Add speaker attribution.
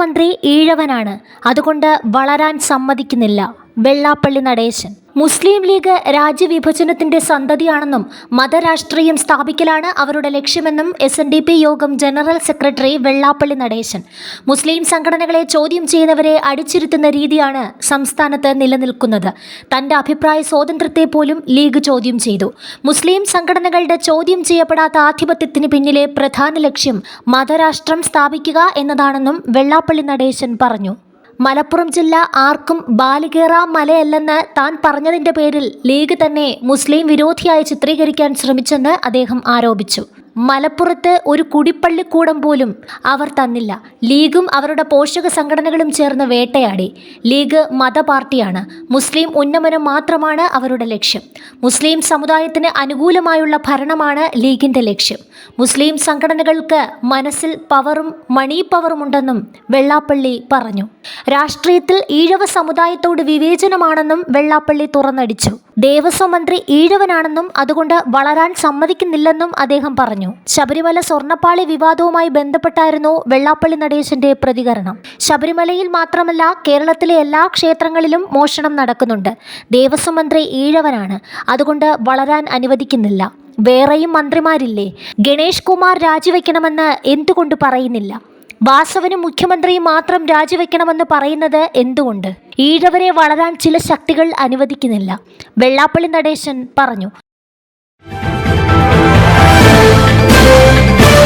Speaker 1: ദേവസ്വം മന്ത്രി ഈഴവനാണ്. അതുകൊണ്ട് വളരാൻ സമ്മതിക്കുന്നില്ല. വെള്ളാപ്പള്ളി നടേശൻ. മുസ്ലിം ലീഗ് രാജ്യവിഭജനത്തിന്റെ സന്തതിയാണെന്നും മതരാഷ്ട്രീയം സ്ഥാപിക്കലാണ് അവരുടെ ലക്ഷ്യമെന്നും എസ് എൻ ഡി പി യോഗം ജനറൽ സെക്രട്ടറി വെള്ളാപ്പള്ളി നടേശൻ. മുസ്ലിം സംഘടനകളെ ചോദ്യം ചെയ്യുന്നവരെ അടിച്ചിരുത്തുന്ന രീതിയാണ് സംസ്ഥാനത്ത് നിലനിൽക്കുന്നത്. തന്റെ അഭിപ്രായ സ്വാതന്ത്ര്യത്തെ പോലും ലീഗ് ചോദ്യം ചെയ്തു. മുസ്ലിം സംഘടനകളുടെ ചോദ്യം ചെയ്യപ്പെടാത്ത ആധിപത്യത്തിന് പിന്നിലെ പ്രധാന ലക്ഷ്യം മതരാഷ്ട്രം സ്ഥാപിക്കുക എന്നതാണെന്നും വെള്ളാപ്പള്ളി നടേശൻ പറഞ്ഞു. മലപ്പുറം ജില്ല ആർക്കും ബാലികേറ മലയല്ലെന്ന് താൻ പറഞ്ഞതിന്റെ പേരിൽ ലീഗ് തന്നെ മുസ്ലിം വിരോധിയായി ചിത്രീകരിക്കാൻ ശ്രമിച്ചെന്ന് അദ്ദേഹം ആരോപിച്ചു. മലപ്പുറത്ത് ഒരു കുടിപ്പള്ളിക്കൂടം പോലും അവർ തന്നില്ല. ലീഗും അവരുടെ പോഷക സംഘടനകളും ചേർന്ന് വേട്ടയാടി. ലീഗ് മതപാർട്ടിയാണ്. മുസ്ലിം ഉന്നമനം മാത്രമാണ് അവരുടെ ലക്ഷ്യം. മുസ്ലിം സമുദായത്തിന് അനുകൂലമായുള്ള ഭരണമാണ് ലീഗിന്റെ ലക്ഷ്യം. മുസ്ലിം സംഘടനകൾക്ക് മനസ്സിൽ പവറും മണി പവറുമുണ്ടെന്നും വെള്ളാപ്പള്ളി പറഞ്ഞു. രാഷ്ട്രീയത്തിൽ ഈഴവ സമുദായത്തോട് വിവേചനമാണെന്നും വെള്ളാപ്പള്ളി തുറന്നടിച്ചു. ദേവസ്വം മന്ത്രി ഈഴവനാണെന്നും അതുകൊണ്ട് വളരാൻ സമ്മതിക്കുന്നില്ലെന്നും അദ്ദേഹം പറഞ്ഞു. ശബരിമല സ്വർണപ്പാളി വിവാദവുമായി ബന്ധപ്പെട്ടായിരുന്നു വെള്ളാപ്പള്ളി നടേശന്റെ പ്രതികരണം. ശബരിമലയിൽ മാത്രമല്ല കേരളത്തിലെ എല്ലാ ക്ഷേത്രങ്ങളിലും മോഷണം നടക്കുന്നുണ്ട്. ദേവസ്വം മന്ത്രി ഈഴവനാണ്. അതുകൊണ്ട് വളരാൻ അനുവദിക്കുന്നില്ല. വേറെയും മന്ത്രിമാരില്ലേ? ഗണേഷ് കുമാർ രാജിവെക്കണമെന്ന് എന്തുകൊണ്ട് പറയുന്നില്ല? വാസവനും മുഖ്യമന്ത്രിയും മാത്രം രാജിവെക്കണമെന്ന് പറയുന്നത് എന്തുകൊണ്ട്? ഈഴവരെ വളരാൻ ചില ശക്തികൾ അനുവദിക്കുന്നില്ല. വെള്ളാപ്പള്ളി നടേശൻ പറഞ്ഞു